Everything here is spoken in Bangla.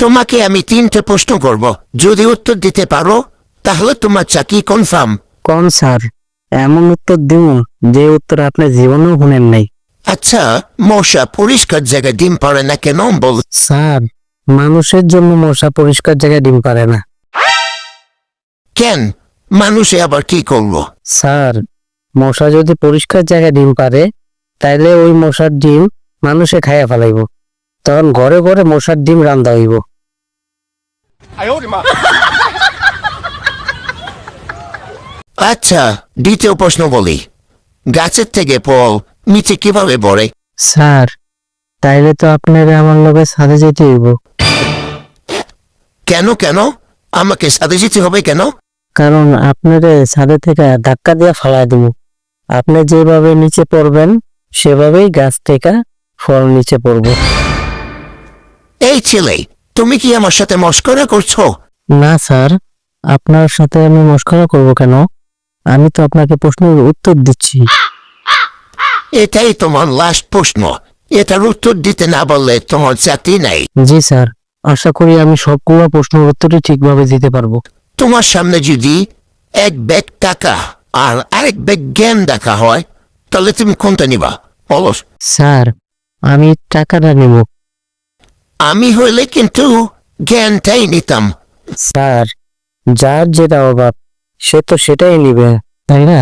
তোমাকে আমি তিনটে প্রশ্ন করব। যদি উত্তর দিতে পারো তাহলে তোমার চাকরি কনফার্ম কোন স্যার? এমন উত্তর দিব যে উত্তর আপনি জীবনেও শুনেন নাই। আচ্ছা মশা পরিষ্কার জায়গায় ডিম পারে না কেন? বল। স্যার মানুষের জন্য মশা পরিষ্কার জায়গায় ডিম পারে না। কেন? মানুষে আবার কি করব স্যার মশা যদি পরিষ্কার জায়গায় ডিম পারে তাইলে ওই মশার ডিম মানুষে খাইয়া ফেলাইব। তখন ঘরে ঘরে মশার ডিম রান্দা হইব। আচ্ছা দ্বিতীয় প্রশ্ন বলি। গাছের থেকে ফল নিচে কীভাবে পড়ে? স্যার তাইলে তো আপনার আমার লগে সাথে যেতে হইব। কেন কেন? আমাকে সাথে যেতে হবে কেন? কারণ আপনার ছাদে থেকে ধাক্কা দিয়ে ফালাই দিব। আপনি যেভাবে নিচে পড়বেন সেভাবেই গাছ থেকে ফল নিচে পড়বে। এই ছেলে তুমি কি আমার সাথে মস্করা করছ? না স্যার। আপনার সাথে আমি মস্করা করব কেন? আমি তো আপনাকে প্রশ্নের উত্তর দিচ্ছি। এটাই তোমার লাস্ট প্রশ্ন। এটার উত্তর দিতে না বললে তোমার জাতি নাই। জি স্যার। আশা করি আমি সবগুলো প্রশ্নের উত্তরই ঠিকভাবে দিতে পারব। তোমার সামনে যদি এক ব্যাগ টাকা আর আরেক ব্যাগ জ্ঞান দেখা হয় তাহলে তুমি কোনটা নিবা? অলস স্যার আমি টাকাটা নেব। আমি হইলে কিন্তু জ্ঞানটাই নিতাম। স্যার যার যেটা অভাব সে তো সেটাই নিবে তাই না?